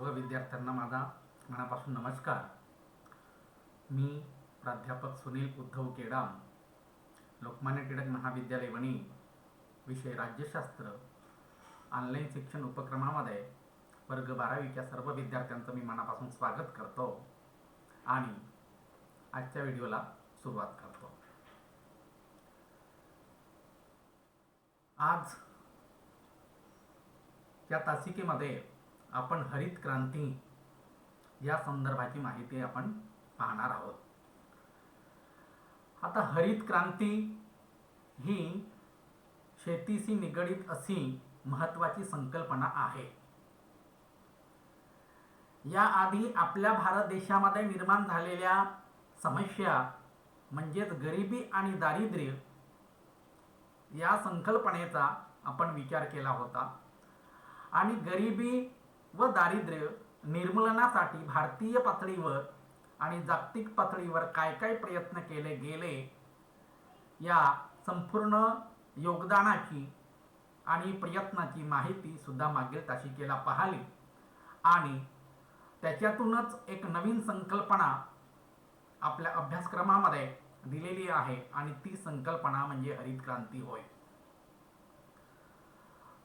सर्व विद्यार्थ्यांना माझा मनापासून नमस्कार. मी प्राध्यापक सुनील उद्धव केडाम लोकमान्य टिळक महाविद्यालय वणी विषय राज्यशास्त्र ऑनलाईन शिक्षण उपक्रमामध्ये वर्ग बारावीच्या सर्व विद्यार्थ्यांचं मी मनापासून स्वागत करतो आणि आजच्या व्हिडिओला सुरुवात करतो. आज या तासिकेमध्ये आपण हरित क्रांती या संदर्भाची माहिती आपण पाहणार आहोत. आता हरित क्रांती ही शेतीशी निगडीत अशी महत्वाची संकल्पना आहे. याआधी आपल्या भारत देशामध्ये निर्माण झालेल्या समस्या म्हणजेच गरिबी आणि दारिद्र्य या संकल्पनेचा आपण विचार केला होता. आणि गरिबी व दारिद्र्य निर्मूलनासाठी भारतीय पातळीवर आणि जागतिक पातळीवर काय काय प्रयत्न केले गेले या संपूर्ण योगदानाची आणि प्रयत्नाची माहिती सुद्धा मागील तासिकेला पाहिली. आणि त्याच्यातूनच एक नवीन संकल्पना आपल्या अभ्यासक्रमामध्ये दिलेली आहे आणि ती संकल्पना म्हणजे हरित क्रांती होय.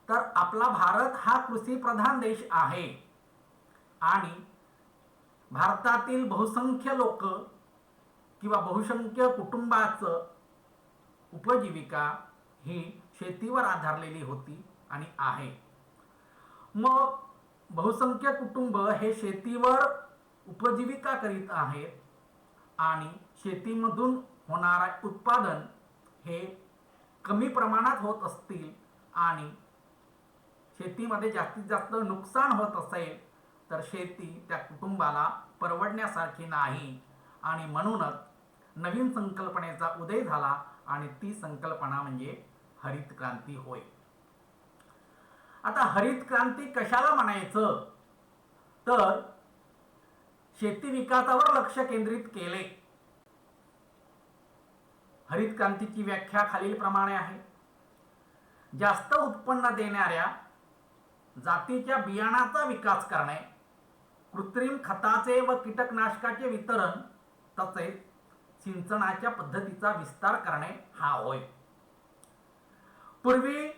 तर आपला भारत हा कृषीप्रधान देश आहे. आणि भारतातील बहुसंख्य लोक किंवा बहुसंख्य कुटुंबाचं उपजीविका ही शेतीवर आधारलेली होती आणि आहे. मग बहुसंख्य कुटुंब हे शेतीवर उपजीविका करीत आहेत आणि शेतीमधून होणारा उत्पादन हे कमी प्रमाणात होत असतील आणि शेतीमध्ये जास्तीत जास्त नुकसान होत असेल तर शेती त्या कुटुंबाला परवडण्यासारखी नाही. आणि म्हणूनच नवीन संकल्पनेचा उदय झाला आणि ती संकल्पना म्हणजे हरित क्रांती होय. आता हरित क्रांती कशाला म्हणायचं? तर शेती विकासावर लक्ष केंद्रित केले. हरित क्रांतीची व्याख्या खालीलप्रमाणे आहे. जास्त उत्पन्न देणाऱ्या जातीच्या बियाणाचा विकास करणे कृत्रिम खताचे व कीटकनाशकाचे वितरण तसेच सिंचनाच्या पद्धतीचा विस्तार करणे हा होय. पूर्वी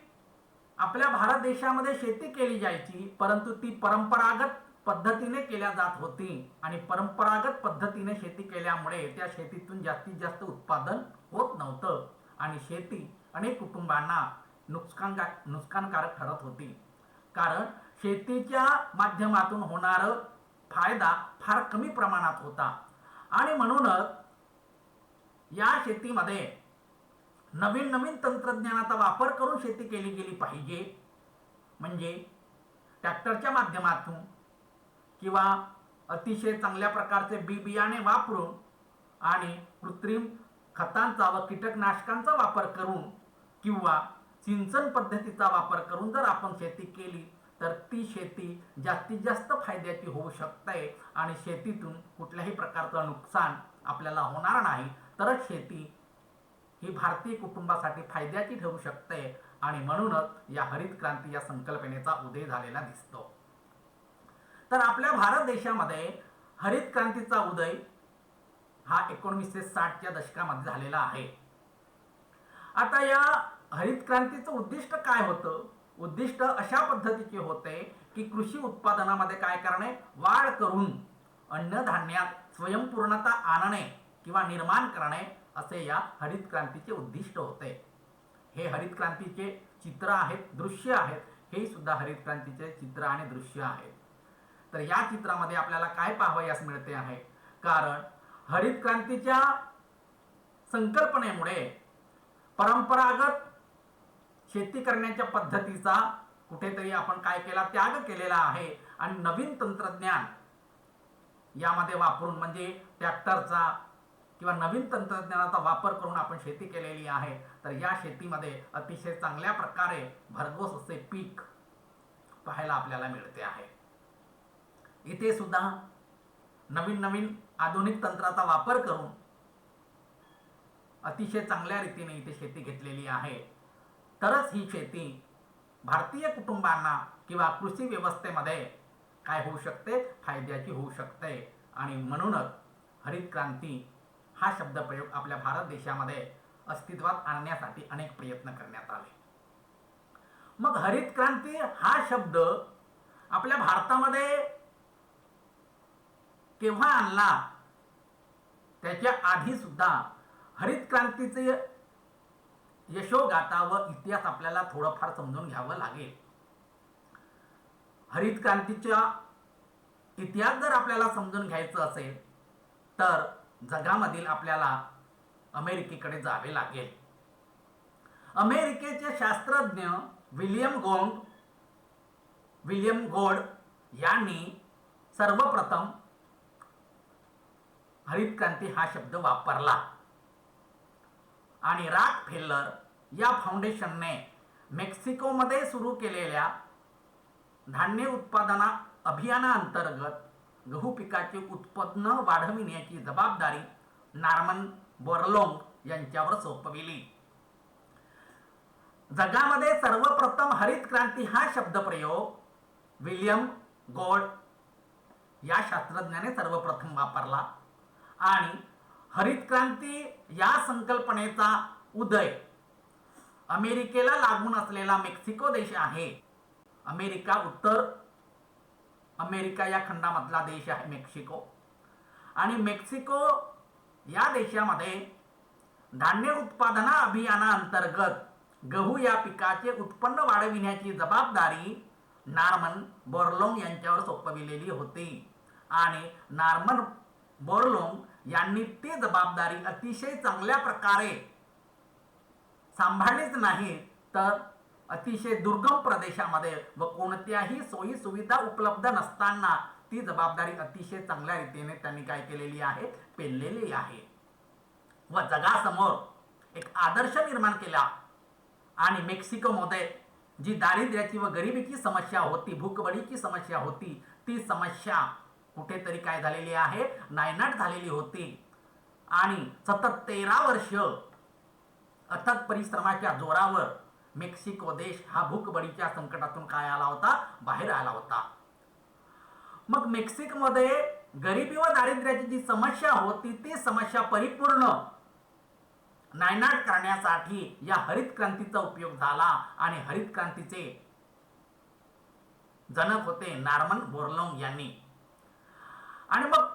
आपल्या भारत देशामध्ये शेती केली जायची परंतु ती परंपरागत पद्धतीने केल्या जात होती आणि परंपरागत पद्धतीने शेती केल्यामुळे त्या शेतीतून जास्तीत जास्त उत्पादन होत नव्हतं आणि शेती अनेक कुटुंबांना नुकसान नुकसानकारक ठरत होती. कारण शेतीच्या माध्यमातून होणार फायदा फार कमी प्रमाणात होता. आणि म्हणूनच या शेतीमध्ये नवीन नवीन तंत्रज्ञानाचा वापर करून शेती केली गेली पाहिजे. म्हणजे ट्रॅक्टरच्या माध्यमातून किंवा अतिशय चांगल्या प्रकारचे बी बियाणे वापरून आणि कृत्रिम खतांचा व कीटकनाशकांचा वापर करून किंवा सिंचन पद्धतीचा वापर करून जर आपण शेती केली तर ती शेती जास्तीत जास्त फायद्याची होऊ शकते आणि शेतीतून कुठल्याही प्रकारचं नुकसान आपल्याला होणार नाही. तरच शेती ही भारतीय कुटुंबासाठी फायद्याची ठरू शकते आणि म्हणूनच या हरित क्रांती या संकल्पनेचा उदय झालेला दिसतो. तर आपल्या भारत देशामध्ये हरित क्रांतीचा उदय हा एकोणीसशे साठच्या दशकामध्ये झालेला आहे. आता या हरित क्रांतीचं उद्दिष्ट काय होतं? उद्दिष्ट अशा पद्धतीचे होते की कृषी उत्पादनामध्ये काय करणे? वाढ करून अन्नधान्यात स्वयंपूर्णता आणणे किंवा निर्माण करणे असे या हरित क्रांतीचे उद्दिष्ट होते. हे हरित क्रांतीचे चित्र आहेत दृश्य आहेत. हे सुद्धा हरित क्रांतीचे चित्र आणि दृश्य आहेत. तर या चित्रामध्ये आपल्याला काय पाहावयास मिळते आहे? कारण हरित क्रांतीच्या संकल्पनेमुळे परंपरागत शेती करण्याच्या पद्धतीचा कुठेतरी आपण काय केला? त्याग केलेला आहे. आणि नवीन तंत्रज्ञान यामध्ये वापरून म्हणजे ट्रॅक्टरचा किंवा नवीन तंत्रज्ञानाचा वापर करून आपण शेती केलेली आहे. तर या शेतीमध्ये अतिशय चांगल्या प्रकारे भरघोस असे पीक पाहायला आपल्याला मिळते आहे. इथे सुद्धा नवीन नवीन आधुनिक तंत्राचा वापर करून अतिशय चांगल्या रीतीने इथे शेती घेतलेली आहे. तरच ही शेती भारतीय कुटुंबांना किंवा कृषी व्यवस्थेमध्ये काय होऊ शकते? फायद्याची होऊ शकते. आणि म्हणूनच हरित क्रांती हा शब्दप्रयोग आपल्या भारत देशामध्ये अस्तित्वात आणण्यासाठी अनेक प्रयत्न करण्यात आले. मग हरित क्रांती हा शब्द आपल्या भारतामध्ये केव्हा आणला? त्याच्या आधी सुद्धा हरित क्रांतीचे यशोगाथा व इतिहास आपल्याला थोडंफार समजून घ्यावं लागेल. हरित क्रांतीचा इतिहास जर आपल्याला समजून घ्यायचं असेल तर जगामधील आपल्याला अमेरिकेकडे जावे लागेल. अमेरिकेचे शास्त्रज्ञ विलियम गोंड विलियम गोड यांनी सर्वप्रथम हरित क्रांती हा शब्द वापरला. आणि राक फेल्लर या फाउंडेशनने मेक्सिकोमध्ये सुरू केलेल्या धान्य उत्पादना अभियानाअंतर्गत गहू पिकाचे उत्पन्न वाढविण्याची जबाबदारी नार्मन बोरलोंग यांच्यावर सोपविली. जगामध्ये सर्वप्रथम हरित क्रांती हा शब्दप्रयोग विलियम गोड या शास्त्रज्ञाने सर्वप्रथम वापरला आणि हरित क्रांती या संकल्पनेचा उदय अमेरिकेला लागून असलेला मेक्सिको देश आहे. अमेरिका उत्तर अमेरिका या खंडामधला देश आहे मेक्सिको. आणि मेक्सिको या देशामध्ये धान्य उत्पादना अभियानाअंतर्गत गहू या पिकाचे उत्पन्न वाढविण्याची जबाबदारी नार्मन बोर्लोंग यांच्यावर सोपविलेली होती. आणि नार्मन बोर्लोंग यांनी ती जबाबदारी अतिशय चांगल्या प्रकारे सांभाळलीच नाही तर अतिशय दुर्गम प्रदेशामध्ये व कोणत्याही सोयी सुविधा उपलब्ध नसताना ती जबाबदारी अतिशय चांगल्या रीतीने त्यांनी काय केलेली आहे? पेललेली आहे. व जगासमोर एक आदर्श निर्माण केला. आणि मेक्सिकोमध्ये जी दारिद्र्याची व गरिबीची समस्या होती भूकबळीची समस्या होती ती समस्या कुठेतरी काय झालेली आहे? नायनाट झालेली होती. आणि सतत तेरा वर्ष अथक परिश्रमाच्या जोरावर मेक्सिको देश हा भूकबडीच्या संकटातून काय आला होता? बाहेर आला होता. मग मेक्सिकोमध्ये गरिबी व दारिद्र्याची जी समस्या होती ती समस्या परिपूर्ण नायनाट करण्यासाठी या हरित क्रांतीचा उपयोग झाला आणि हरित क्रांतीचे जनक होते नार्मन बोर्लोंग यांनी. आणि मग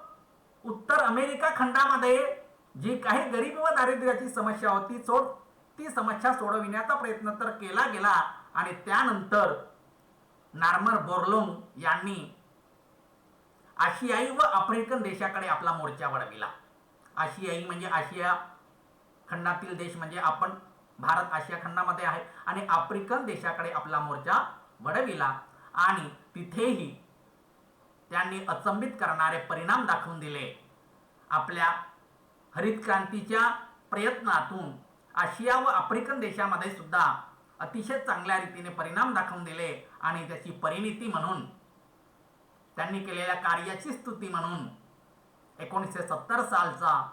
उत्तर अमेरिका खंडामध्ये जी काही गरिबी व दारिद्र्याची समस्या होती सोड ती समस्या सोडविण्याचा प्रयत्न तर केला गेला. आणि त्यानंतर नार्मर बोर्लोंग यांनी आशियाई व आफ्रिकन देशाकडे आपला मोर्चा वळविला. आशियाई म्हणजे आशिया खंडातील देश म्हणजे आपण भारत आशिया खंडामध्ये आहे. आणि आफ्रिकन देशाकडे आपला मोर्चा वळविला. आणि तिथेही त्यांनी अचंबित करणारे परिणाम दाखवून दिले. आपल्या हरित क्रांतीच्या प्रयत्नातून आशिया व आफ्रिकन देशामध्ये सुद्धा अतिशय चांगल्या रीतीने परिणाम दाखवून दिले आणि त्याची परिणिती म्हणून त्यांनी केलेल्या कार्याची स्तुती म्हणून एकोणीसशे सत्तर सालचा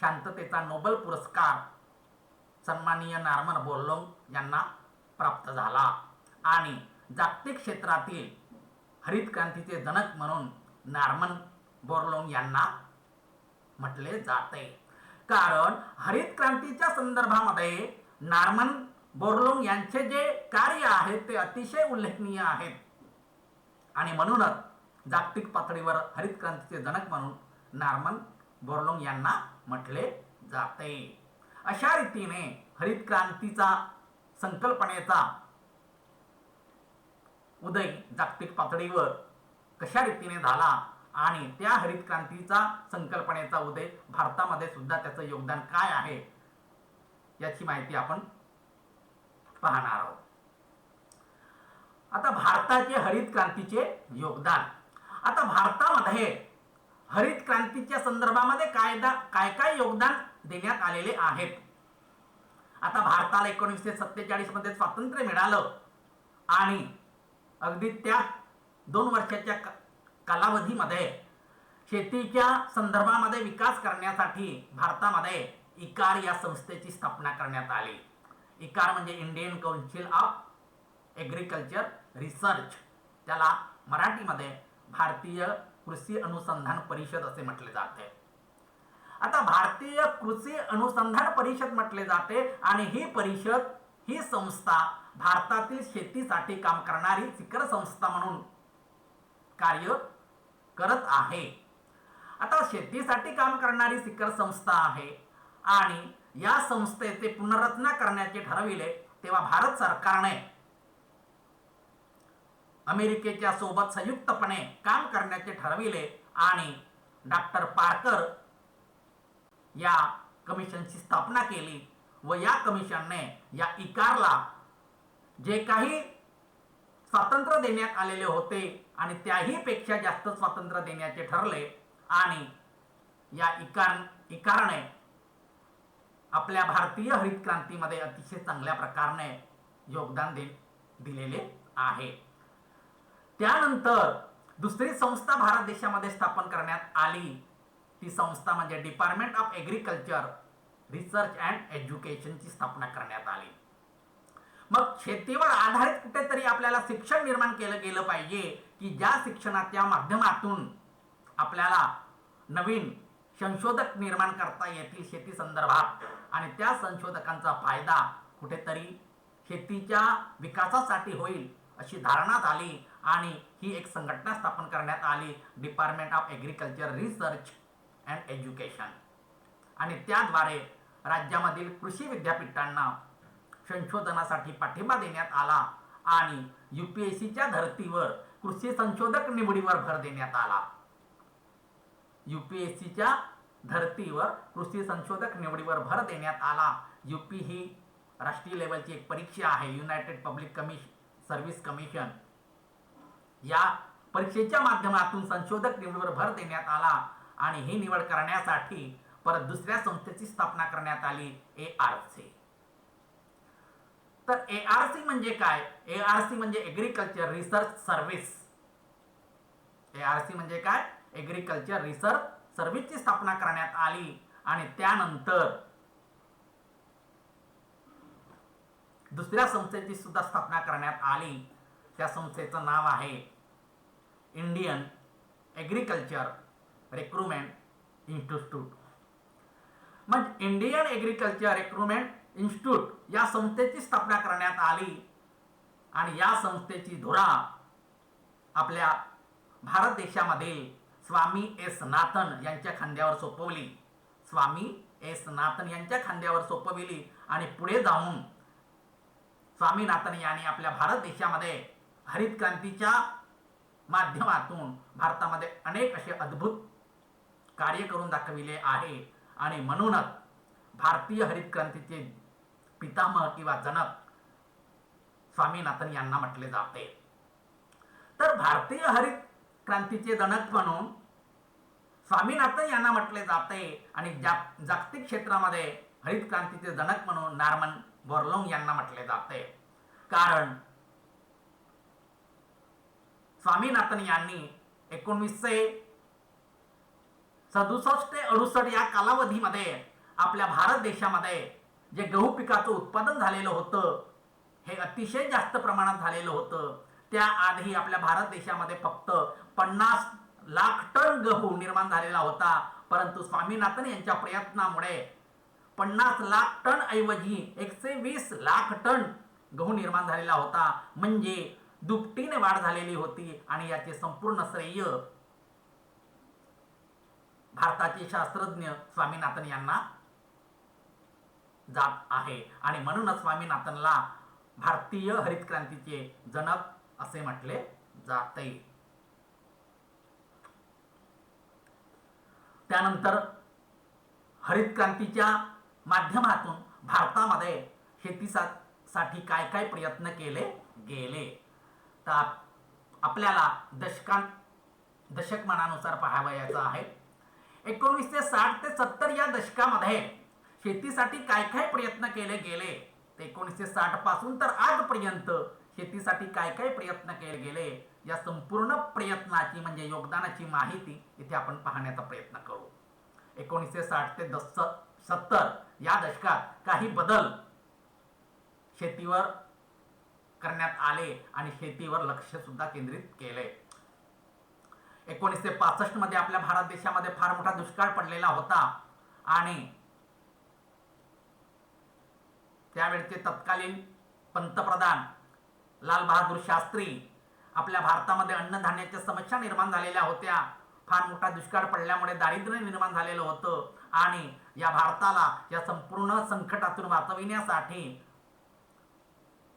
शांततेचा नोबेल पुरस्कार सन्माननीय नार्मन बोर्लोंग यांना प्राप्त झाला. आणि जागतिक क्षेत्रातील हरित क्रांतीचे जनक म्हणून नॉर्मन बोर्लोंग यांना म्हटले जाते. कारण हरित क्रांतीच्या संदर्भामध्ये नॉर्मन बोर्लोंग यांचे जे कार्य आहेत ते अतिशय उल्लेखनीय आहेत. आणि म्हणूनच जागतिक पातळीवर हरित क्रांतीचे जनक म्हणून नॉर्मन बोर्लोंग यांना म्हटले जाते. अशा रीतीने हरित क्रांतीचा संकल्पनेचा उदय जागतिक पातळीवर कशा रीतीने झाला आणि त्या हरित क्रांतीचा संकल्पनेचा उदय भारतामध्ये सुद्धा त्याचं योगदान काय आहे याची माहिती आपण पाहणार आहोत. आता भारताचे हरित क्रांतीचे योगदान. आता भारतामध्ये हरित क्रांतीच्या संदर्भामध्ये कायदा काय काय योगदान देण्यात आलेले आहेत? आता भारताला एकोणीसशे सत्तेचाळीसमध्ये स्वातंत्र्य मिळालं आणि अगदी त्या दोन वर्षाच्या कालावधीमध्ये शेतीच्या संदर्भामध्ये विकास करण्यासाठी भारतामध्ये इकार या संस्थेची स्थापना करण्यात आली. इकार म्हणजे Indian council of agriculture research त्याला मराठीमध्ये भारतीय कृषी अनुसंधान परिषद असे म्हटले जाते. आता भारतीय कृषी अनुसंधान परिषद म्हटले जाते आणि ही परिषद ही संस्था भारतातील शेतीसाठी काम करणारी शिखर संस्था म्हणून कार्य करत आहे. आता शेतीसाठी काम करणारी शिखर संस्था आहे आणि या संस्थेचे पुनर्रचना करण्याचे ठरविले तेव्हा भारत सरकारने अमेरिकेच्या सोबत संयुक्तपणे काम करण्याचे ठरविले आणि डॉक्टर पारकर या कमिशनची स्थापना केली. व या कमिशनने या इकारला जे काही स्वातंत्र्य देण्यात आलेले होते आणि त्याही पेक्षा जास्त स्वातंत्र्य देण्याचे ठरले आणि या इकार इकारने आपल्या भारतीय हरित क्रांतीमध्ये अतिशय चांगल्या प्रकारे योगदान दे दिलेले आहे. त्यानंतर दुसरी संस्था भारत देशामध्ये स्थापन करण्यात आली. ती संस्था म्हणजे department of agriculture research and एज्युकेशनची स्थापना करण्यात आली. मग शेतीवर आधारित कुठेतरी आपल्याला शिक्षण निर्माण केलं गेलं पाहिजे की ज्या शिक्षणाच्या माध्यमातून आपल्याला नवीन संशोधक निर्माण करता येतील शेती संदर्भात आणि त्या संशोधकांचा फायदा कुठेतरी शेतीच्या विकासासाठी होईल अशी धारणा झाली आणि ही एक संघटना स्थापन करण्यात आली department of agriculture research and education आणि त्याद्वारे राज्यामधील कृषी विद्यापीठांना संशोधनासाठी पाठिंबा देण्यात आला आणि युपीएससीच्या धर्तीवर कृषी संशोधक निवडीवर भर देण्यात आला. युपीएससीच्या धर्तीवर कृषी संशोधक निवडीवर भर देण्यात आला. यूपी ही राष्ट्रीय लेवलची एक परीक्षा आहे united public commission service commission या परीक्षेच्या माध्यमातून संशोधक निवडीवर भर देण्यात आला आणि ही निवड करण्यासाठी परत दुसऱ्या संस्थेची स्थापना करण्यात आली ए आर सी तर ए आर सी म्हणजे काय? ए आर सी म्हणजे agriculture research service A R C म्हणजे काय? एग्रीकल्चर रिसर्च सर्व्हिसची स्थापना करण्यात आली आणि त्यानंतर दुसऱ्या संस्थेची सुद्धा स्थापना करण्यात आली. त्या संस्थेचं नाव आहे इंडियन एग्रीकल्चर रिक्रुटमेंट इन्स्टिट्यूट मग इंडियन एग्रीकल्चर रिक्रुटमेंट इन्स्टिट्यूट या संस्थेची स्थापना करण्यात आली. आणि या संस्थेची धुरा आपल्या भारत देशामधील स्वामी एस नाथन यांच्या खांद्यावर सोपवली. स्वामी एस नाथन यांच्या खांद्यावर सोपविली आणि पुढे जाऊन स्वामीनाथन यांनी आपल्या भारत देशामध्ये हरित क्रांतीच्या माध्यमातून भारतामध्ये अनेक असे अद्भुत कार्य करून दाखविले आहे. आणि म्हणूनच भारतीय हरित क्रांतीचे पितामह किंवा जनक स्वामीनाथन यांना म्हटले जाते. तर भारतीय हरित क्रांतीचे जनक म्हणून स्वामीनाथन यांना म्हटले जाते आणि जागतिक क्षेत्रामध्ये हरित क्रांतीचे जनक म्हणून नार्मन बोर्लोंग यांना म्हटले जाते. कारण स्वामीनाथन यांनी एकोणवीसशे सदुसष्ट ते अडुसष्ट या कालावधीमध्ये आपल्या भारत देशामध्ये जे गहू पिकाचं उत्पादन झालेलं होतं हे अतिशय जास्त प्रमाणात झालेलं होतं. त्याआधी आपल्या भारत देशामध्ये फक्त पन्नास लाख टन गहू निर्माण झालेला होता. परंतु स्वामीनाथन यांच्या प्रयत्नामुळे पन्नास लाख टन ऐवजी एकशे वीस लाख टन गहू निर्माण झालेला होता. म्हणजे दुपटीने वाढ झालेली होती आणि याचे संपूर्ण श्रेय भारताचे शास्त्रज्ञ स्वामीनाथन यांना जात आहे. आणि म्हणूनच स्वामीनाथनला भारतीय हरित क्रांतीचे जनक असे म्हटले जाते. त्यानंतर हरित क्रांतीच्या माध्यमातून भारतामध्ये शेतीसाठी काय काय प्रयत्न केले गेले? तर आपल्याला दशकां दशकमानानुसार पाहावयाचं आहे. एकोणीसशे साठ ते सत्तर या दशकामध्ये शेतीसाठी काय काय प्रयत्न केले गेले? ते एकोणीसशे साठपासून तर आजपर्यंत शेतीसाठी काय काय प्रयत्न केले गेले? या संपूर्ण प्रयत्नाची म्हणजे योगदानाची माहिती इथे आपण पाहण्याचा प्रयत्न करू. एकोणीसशे साठ ते दस सत्तर या दशकात काही बदल शेतीवर करण्यात आले आणि शेतीवर लक्ष सुद्धा केंद्रित केले. एकोणीसशे पासष्टमध्ये आपल्या भारत देशामध्ये फार मोठा दुष्काळ पडलेला होता. आणि त्यावेळचे तत्कालीन पंतप्रधान लालबहादूर शास्त्री आपल्या भारतामध्ये अन्नधान्याच्या समस्या निर्माण झालेल्या होत्या. फार मोठा दुष्काळ पडल्यामुळे दारिद्र्य निर्माण झालेलं होतं. आणि या भारताला या संपूर्ण संकटातून वाचविण्यासाठी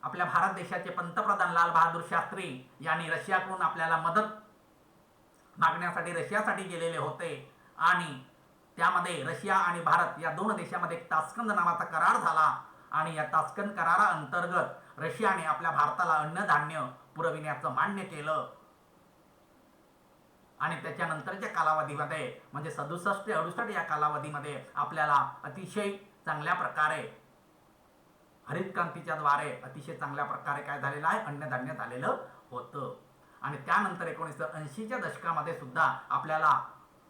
आपल्या भारत देशाचे पंतप्रधान लालबहादूर शास्त्री यांनी रशियाकडून आपल्याला मदत मागण्यासाठी रशियासाठी गेलेले होते. आणि त्यामध्ये रशिया आणि भारत या दोन देशामध्ये एक तास्कंद नावाचा करार झाला. आणि या तास्कंद करारा अंतर्गत रशियाने आपल्या भारताला अन्नधान्य पुरविण्याचं मान्य केलं. आणि त्याच्यानंतरच्या कालावधीमध्ये म्हणजे सदुसष्ट ते अडुसष्ट या कालावधीमध्ये आपल्याला अतिशय चांगल्या प्रकारे हरित क्रांतीच्या द्वारे अतिशय चांगल्या प्रकारे काय झालेलं आहे? अन्नधान्य झालेलं होतं. आणि त्यानंतर एकोणीसशे ऐंशीच्या दशकामध्ये सुद्धा आपल्याला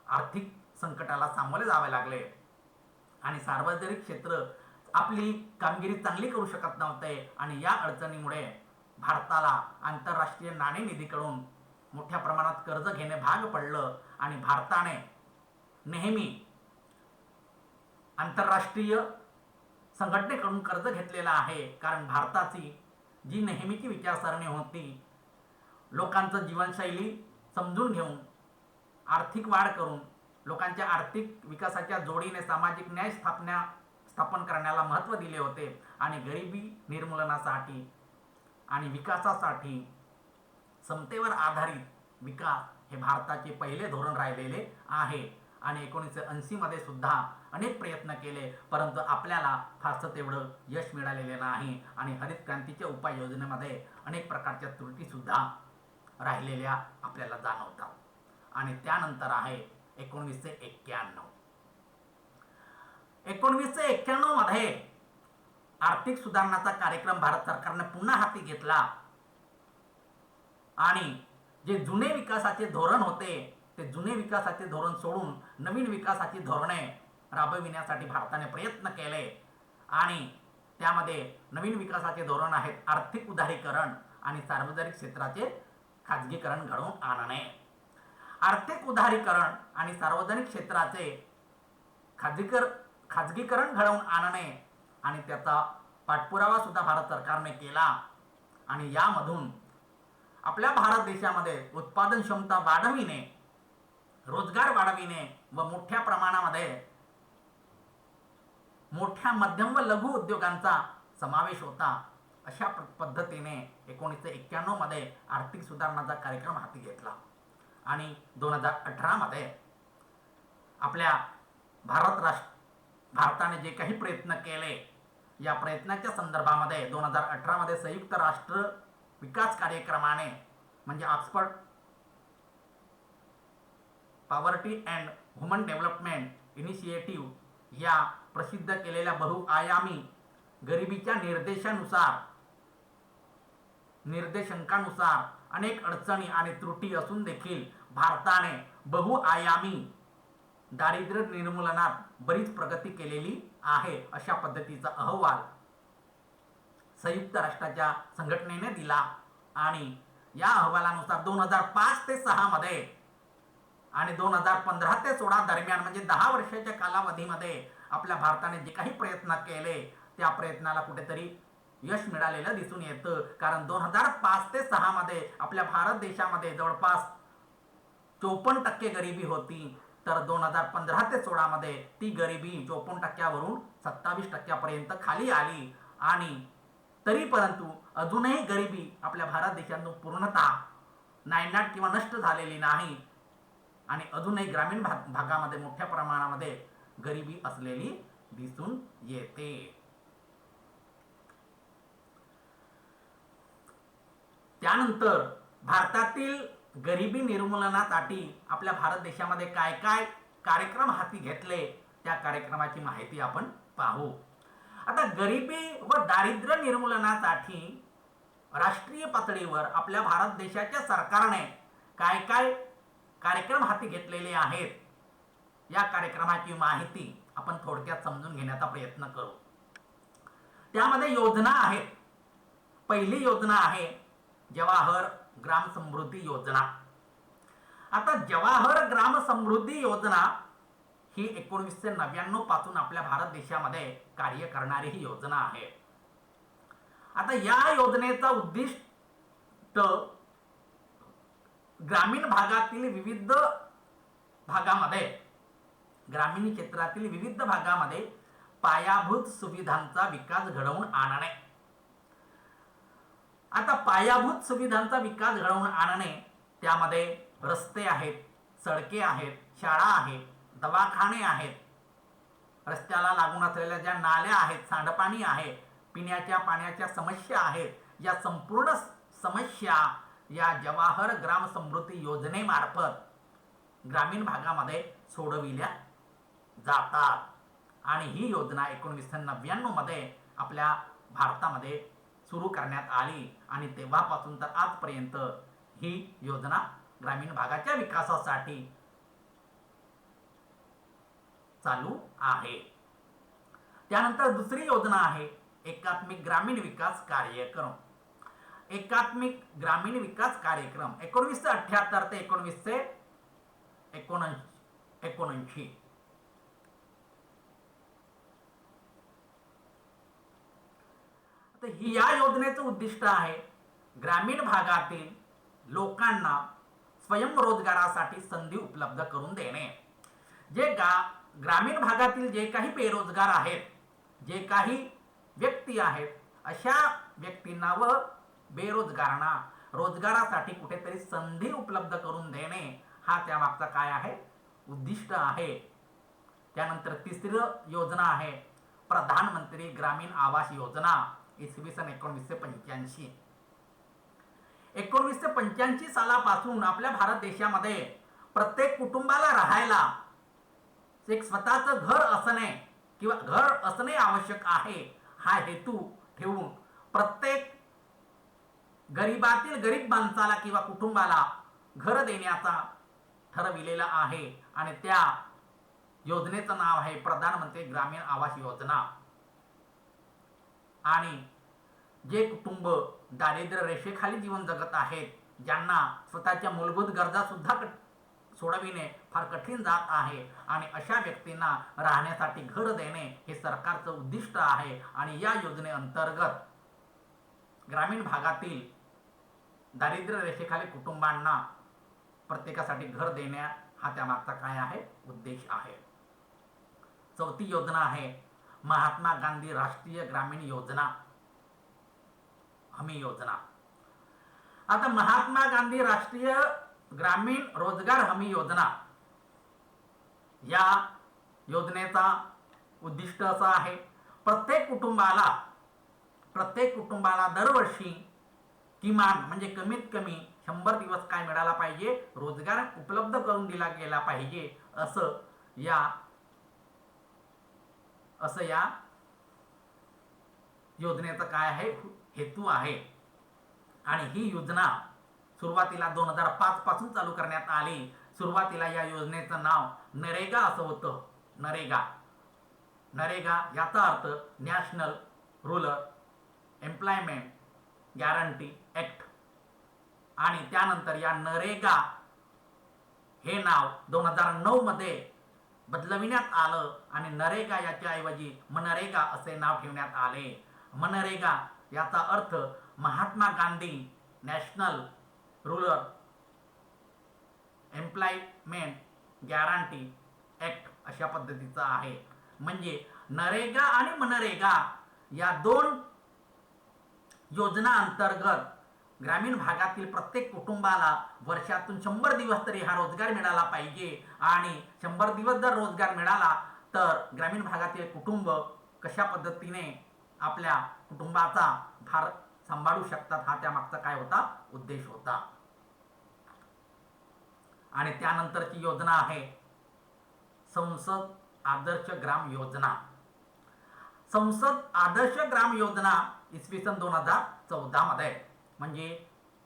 आर्थिक संकटाला सामोरे जावे लागले. आणि सार्वजनिक क्षेत्र आपली कामगिरी चांगली करू शकत नव्हते. आणि या अडचणीमुळे भारताला आंतरराष्ट्रीय नाणेनिधीकडून मोठ्या प्रमाणात कर्ज घेणे भाग पडलं. आणि भारताने नेहमी आंतरराष्ट्रीय संघटनेकडून कर्ज घेतलेलं आहे. कारण भारताची जी नेहमीची विचारसरणी होती लोकांचं जीवनशैली समजून घेऊन आर्थिक वाढ करून लोकांच्या आर्थिक विकासाच्या जोडीने सामाजिक न्याय स्थापना स्थापन करण्याला महत्त्व दिले होते. आणि गरिबी निर्मूलनासाठी आणि विकासासाठी समतेवर आधारित विकास हे भारताचे पहिले धोरण राहिलेले आहे. आणि एकोणीसशे ऐंशीमध्ये सुद्धा अनेक प्रयत्न केले परंतु आपल्याला फारसं तेवढं यश मिळालेले नाही. आणि हरित क्रांतीच्या उपाययोजनेमध्ये अनेक प्रकारच्या त्रुटीसुद्धा राहिलेल्या आपल्याला जाणवतात. आणि त्यानंतर आहे एकोणवीसशे एक्क्याण्णव. एकोणवीसशे एक्क्याण्णवमध्ये आर्थिक सुधारणाचा कार्यक्रम भारत सरकारने पुन्हा हाती घेतला. आणि जे जुने विकासाचे धोरण होते ते जुने विकासाचे धोरण सोडून नवीन विकासाची धोरणे राबविण्यासाठी भारताने प्रयत्न केले. आणि त्यामध्ये नवीन विकासाचे धोरण आहेत आर्थिक उदारीकरण आणि सार्वजनिक क्षेत्राचे खाजगीकरण घडवून आणणे आर्थिक उदारीकरण आणि सार्वजनिक क्षेत्राचे खाजगीकर खाजगीकरण घडवून आणणे आणि त्याचा पाठपुरावा सुद्धा भारत सरकारने केला. आणि यामधून आपल्या भारत देशामध्ये उत्पादन क्षमता वाढविणे रोजगार वाढविणे व मोठ्या प्रमाणामध्ये मोठ्या मध्यम व लघु उद्योगांचा समावेश होता. अशा पद्धतीने एकोणीसशे एक्क्याण्णवमध्ये आर्थिक सुधारणाचा कार्यक्रम हाती घेतला. आणि दोन हजार अठरामध्ये आपल्या भारत राष्ट्र भारताने जे काही प्रयत्न केले या प्रयत्नाच्या संदर्भामध्ये दोन हजार अठरामध्ये संयुक्त राष्ट्र विकास कार्यक्रमाने म्हणजे Oxford poverty and human development initiative या प्रसिद्ध केलेल्या बहुआयामी गरिबीच्या निर्देशानुसार निर्देशांकानुसार अनेक अडचणी आणि त्रुटी असून देखील भारताने बहुआयामी दारिद्र्य निर्मूलनात बरीच प्रगती केलेली आहे अशा पद्धतीचा अहवाल संयुक्त राष्ट्राच्या संघटनेने दिला आणि या अहवालानुसार दोन हजार पाच ते सहा मध्ये आणि दोन हजार पंधरा ते सोळा दरम्यान म्हणजे दहा वर्षाच्या कालावधीमध्ये आपल्या भारताने जे काही प्रयत्न केले त्या प्रयत्नाला कुठेतरी यश मिळालेलं दिसून येतं. कारण दोन हजार पाच ते सहा मध्ये आपल्या भारत देशामध्ये जवळपास चोपन्न टक्के गरिबी होती. तर दोन हजार पंधरा ते सोळा मध्ये ती गरिबी चोपन्न टक्क्यावरून सत्तावीस टक्क्यापर्यंत खाली आली. आणि तरी परंतु अजूनही गरिबी आपल्या भारत देशातून पूर्णतः नायनाट किंवा नष्ट झालेली नाही. आणि अजूनही ग्रामीण भाग भागामध्ये मोठ्या प्रमाणामध्ये गरिबी असलेली दिसून येते. त्यानंतर भारतातील गरिबी निर्मूलनासाठी आपल्या भारत देशामध्ये काय काय कार्यक्रम हाती घेतले त्या कार्यक्रमाची माहिती आपण पाहू. आता गरिबी व दारिद्र्य निर्मूलनासाठी राष्ट्रीय पातळीवर आपल्या भारत देशाच्या सरकारने काय काय कार्यक्रम हाती घेतलेले आहेत या कार्यक्रमाची माहिती आपण थोडक्यात समजून घेण्याचा प्रयत्न करू. त्यामध्ये योजना आहेत. पहिली योजना आहे जवाहर ग्राम समृद्धी योजना. आता जवाहर ग्राम समृद्धी योजना ही एकोणीसशे नव्याण्णवपासून आपल्या भारत देशामध्ये कार्य करणारी ही योजना आहे. आता या योजनेचा उद्दिष्ट ग्रामीण भागातील विविध भागामध्ये ग्रामीण क्षेत्रातील विविध भागामध्ये पायाभूत सुविधांचा विकास घडवून आणणे. आता पायाभूत सुविधांचा विकास घडवून आणणे त्यामध्ये रस्ते आहेत सडके आहेत शाळा आहेत दवाखाने आहेत. रस्त्याला लागून असलेल्या ज्या नाल्या आहेत सांडपाणी आहे पिण्याच्या पाण्याच्या समस्या आहेत या संपूर्ण समस्या या जवाहर ग्राम समृद्धी योजनेमार्फत ग्रामीण भागामध्ये सोडविल्या जातात. आणि ही योजना एकोणीसशे नव्याण्णवमध्ये आपल्या भारतामध्ये सुरू करण्यात आली. आणि तेव्हापासून तर आजपर्यंत ही योजना ग्रामीण भागाच्या विकासासाठी चालू आहे. त्यानंतर दुसरी योजना आहे एकात्मिक ग्रामीण विकास कार्यक्रम. एकात्मिक ग्रामीण विकास कार्यक्रम एकोणवीसशे अठ्याहत्तर ते एकोणवीसशे एकोणऐंशी एकोणऐंशी. तर ही या योजनेचं उद्दिष्ट आहे. ग्रामीण भागातील लोकांना स्वयंरोजगारासाठी संधी उपलब्ध करून देणे. जे गा ग्रामीण भागातील जे काही बेरोजगार आहेत जे काही व्यक्ती आहेत अशा व्यक्तींना व बेरोजगारांना रोजगारासाठी कुठेतरी संधी उपलब्ध करून देणे हा त्यामागचा काय आहे? उद्दिष्ट आहे. त्यानंतर तिसरी योजना आहे. प्रधानमंत्री ग्रामीण आवास योजना. इसवी सन एकोणवीसशे पंच्याऐंशी. एकोणवीसशे पंच्याऐंशी सालापासून आपल्या भारत देशामध्ये प्रत्येक कुटुंबाला राहायला एक स्वतःचं घर असणे किंवा घर असणे आवश्यक आहे हा हेतू ठेवून प्रत्येक गरीबातील गरीब माणसाला किंवा कुटुंबाला घर देण्याचा ठरविलेला आहे. आणि त्या योजनेचं नाव आहे प्रधानमंत्री ग्रामीण आवास योजना. आणि जे कुटुंब दारिद्र्य रेषेखाली जीवन जगत आहेत ज्यांना स्वतःच्या मूलभूत गरजा सुद्धा कट- सोडविणे फार कठीण जात आहे आणि अशा व्यक्तींना राहण्यासाठी घर देणे हे सरकारचं उद्दिष्ट आहे आणि या योजनेअंतर्गत ग्रामीण भागातील दारिद्र्य रेषेखाली कुटुंबांना प्रत्येकासाठी घर देण्या हा त्यामागचा काय आहे? उद्देश आहे. चौथी योजना आहे महात्मा गांधी राष्ट्रीय ग्रामीण योजना हमी योजना. आता महात्मा गांधी राष्ट्रीय ग्रामीण रोजगार हमी योजना या योजनेचा उद्दिष्ट असं आहे. प्रत्येक कुटुंबाला प्रत्येक कुटुंबाला दरवर्षी किमान म्हणजे कमीत कमी शंभर दिवस काय मिळाला पाहिजे? रोजगार उपलब्ध करून दिला गेला पाहिजे असं या असं या योजनेचं काय आहे? हेतू आहे. आणि ही योजना सुरुवातीला दोन हजार पाच पासून चालू करण्यात आली. सुरुवातीला या योजनेचं नाव नरेगा असं होतं. नरेगा. नरेगा याचा अर्थ national rural employment guarantee act आणि त्यानंतर या नरेगा हे नाव दोन हजार नऊ मध्ये बदलविण्यात आलं आणि नरेगा याच्या ऐवजी मनरेगा असे नाव ठेवण्यात आले. मनरेगा याचा अर्थ Mahatma Gandhi national rural employment guarantee act अशा पद्धतीचा आहे. म्हणजे नरेगा आणि मनरेगा या दोन योजना अंतर्गत ग्रामीण भागातील प्रत्येक कुटुंबाला वर्षातून शंभर दिवस तरी हा रोजगार मिळाला पाहिजे. आणि शंभर दिवस जर रोजगार मिळाला तर ग्रामीण भागातील कुटुंब कशा पद्धतीने आपल्या कुटुंबाचा भार सांभाळू शकतात हा त्यामागचा काय होता? उद्देश होता. आणि त्यानंतरची योजना आहे संसद आदर्श ग्राम योजना. संसद आदर्श ग्राम योजना इसवी सन दोन हजार चौदा मध्ये. म्हणजे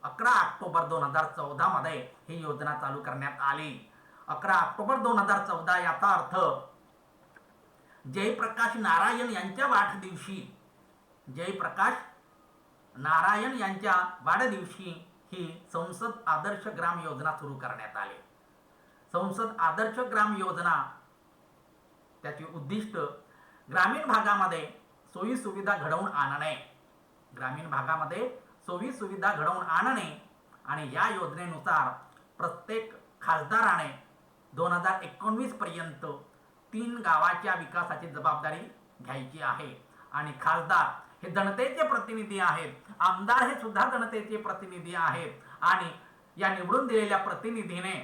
अकरा ऑक्टोबर दोन हजार चौदामध्ये ही योजना चालू करण्यात आली. अकरा ऑक्टोबर दोन हजार चौदा याचा अर्थ जयप्रकाश नारायण यांच्या वाढदिवशी जयप्रकाश नारायण यांच्या वाढदिवशी ही संसद आदर्श ग्राम योजना सुरू करण्यात आली. संसद आदर्श ग्राम योजना त्याचे उद्दिष्ट ग्रामीण भागामध्ये सोयी सुविधा घडवून आणणे. ग्रामीण भागामध्ये सोयी सुविधा घडवून आणणे आणि या योजनेनुसार प्रत्येक खासदाराने दोन हजार एकोणवीस पर्यंत तीन गावाच्या विकासाची जबाबदारी घ्यायची आहे. आणि खासदार हे जनतेचे प्रतिनिधी आहेत. आमदार हे सुद्धा जनतेचे प्रतिनिधी आहेत. आणि या निवडून दिलेल्या प्रतिनिधीने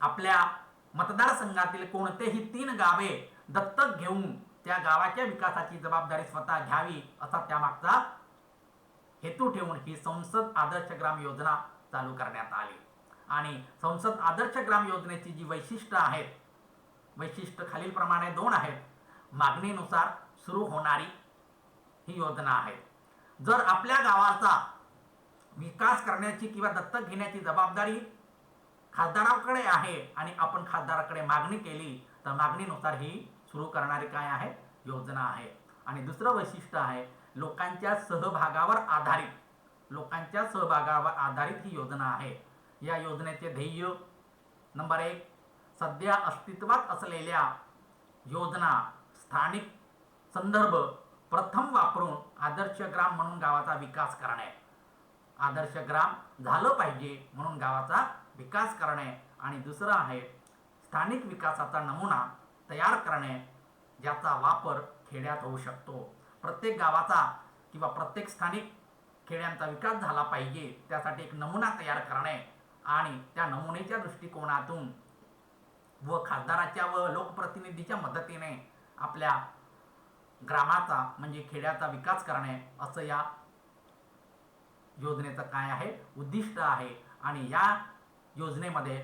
आपल्या मतदारसंघातील कोणतेही तीन गावे दत्तक घेऊन त्या गावाच्या विकासाची जबाबदारी स्वतः घ्यावी असा त्यामागचा हेतू ठेवून ही संसद आदर्श ग्राम योजना चालू करण्यात आली. आणि संसद आदर्श ग्राम योजनेची जी वैशिष्ट्य आहेत वैशिष्ट्य खालीलप्रमाणे दोन आहेत. मागणीनुसार सुरू होणारी ही योजना आहे जर आपल्या गावाचा विकास करण्याची किंवा दत्तक घेण्याची जबाबदारी खासदाराकडे आहे आणि आपण खासदाराकडे मागणी केली तर मागणीनुसार ही सुरू करणारी काय आहे? योजना आहे. आणि दुसरं वैशिष्ट्य आहे लोकांच्या सहभागावर आधारित लोकांच्या सहभागावर आधारित ही योजना आहे. या योजनेचे ध्येय नंबर एक सध्या अस्तित्वात असलेल्या योजना स्थानिक संदर्भ प्रथम वापरून आदर्श ग्राम म्हणून गावाचा विकास करणे. आदर्श ग्राम झालं पाहिजे म्हणून गावाचा विकास करणे. आणि दुसरं आहे स्थानिक विकासाचा नमुना तयार करणे ज्याचा वापर खेड्यात होऊ शकतो. प्रत्येक गावाचा किंवा प्रत्येक स्थानिक खेड्यांचा विकास झाला पाहिजे त्यासाठी एक नमुना तयार करणे आणि त्या नमुनेच्या दृष्टिकोनातून व खासदाराच्या व लोकप्रतिनिधीच्या मदतीने आपल्या ग्रामाचा म्हणजे खेड्याचा विकास करणे असं या योजनेचं काय आहे उद्दिष्ट आहे आणि या योजनेमध्ये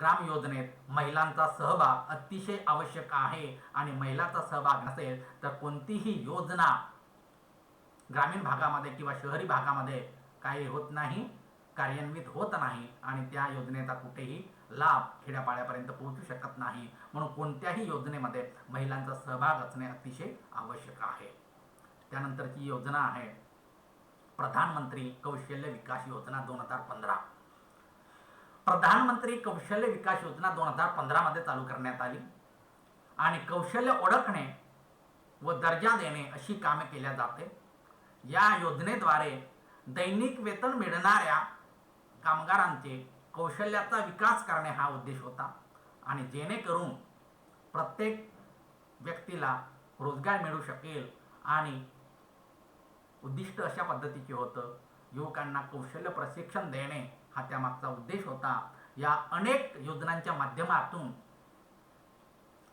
ग्राम योजनेत महिलांचा सहभाग अतिशय आवश्यक आहे आणि महिलांचा सहभाग नसेल तर कोणतीही योजना ग्रामीण भागामध्ये किंवा शहरी भागामध्ये काही होत नाही कार्यान्वित होत नाही आणि त्या योजनेचा कुठेही लाभ खेड्यापाड्यापर्यंत पोहोचू शकत नाही. म्हणून कोणत्याही योजनेमध्ये महिलांचा सहभाग असणे अतिशय आवश्यक आहे. त्यानंतरची योजना आहे प्रधानमंत्री कौशल्य विकास योजना दोन हजार पंधरा. प्रधानमंत्री कौशल्य विकास योजना दोन हजार पंधरामध्ये चालू करण्यात आली. आणि कौशल्य ओळखणे व दर्जा देणे अशी कामे केल्या जाते. या योजनेद्वारे दैनिक वेतन मिळणाऱ्या कामगारांचे कौशल्याचा विकास करणे हा उद्देश होता. आणि जेणेकरून प्रत्येक व्यक्तीला रोजगार मिळू शकेल आणि उद्दिष्ट अशा पद्धतीचे होतं. युवकांना कौशल्य प्रशिक्षण देणे हा त्यामागचा उद्देश होता. या अनेक योजनांच्या माध्यमातून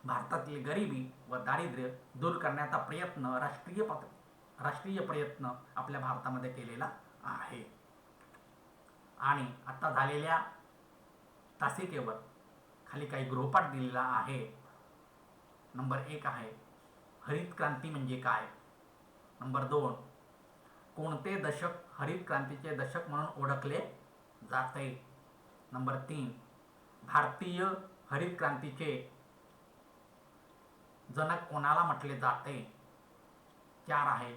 भारतातील गरिबी व दारिद्र्य दूर करण्याचा प्रयत्न राष्ट्रीय पात राष्ट्रीय प्रयत्न आपल्या भारतामध्ये केलेला आहे. आणि आता झालेल्या तासिकेवर खाली काही गृहपाठ दिलेला आहे. नंबर एक आहे हरित क्रांती म्हणजे काय? नंबर दोन कोणते दशक हरित क्रांतीचे दशक म्हणून ओळखले जाते नंबर तीन भारतीय हरित क्रांतीचे जनक कोणाला म्हटले जाते? चार आहे.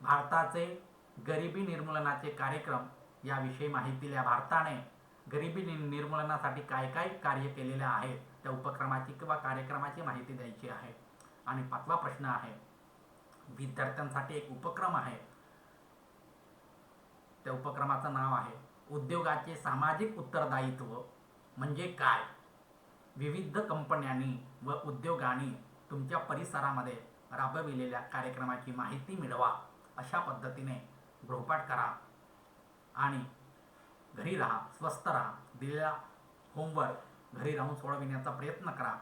भारताचे गरिबी निर्मूलनाचे कार्यक्रम याविषयी माहिती दिल्या भारताने. गरिबी नि- निर्मूलनासाठी काय काय कार्य केलेले आहेत? त्या उपक्रमाची किंवा कार्यक्रमाची माहिती द्यायची आहे. आणि पाचवा प्रश्न आहे. विद्यार्थ्यांसाठी एक उपक्रम आहे. त्या उपक्रमाचं नाव आहे उद्योगाचे सामाजिक उत्तरदायित्व म्हणजे काय? विविध कंपन्यांनी व उद्योगांनी तुमच्या परिसरामध्ये राबविलेल्या कार्यक्रमाची माहिती मिळवा अशा पद्धतीने गृहपाठ करा आणि घरी राहा स्वस्त राहा दिलेला होमवर्क घरी राहून सोडविण्याचा प्रयत्न करा.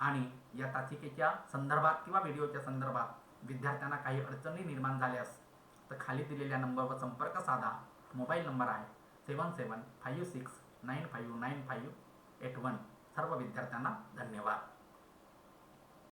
आणि या तासिकेच्या संदर्भात किंवा व्हिडिओच्या संदर्भात विद्यार्थ्यांना काही अडचणी निर्माण झाल्यास तर खाली दिलेल्या नंबरवर संपर्क साधा. मोबाईल नंबर आहे seven seven five six nine five nine five eight one. सर्व विद्यार्थ्यांना धन्यवाद.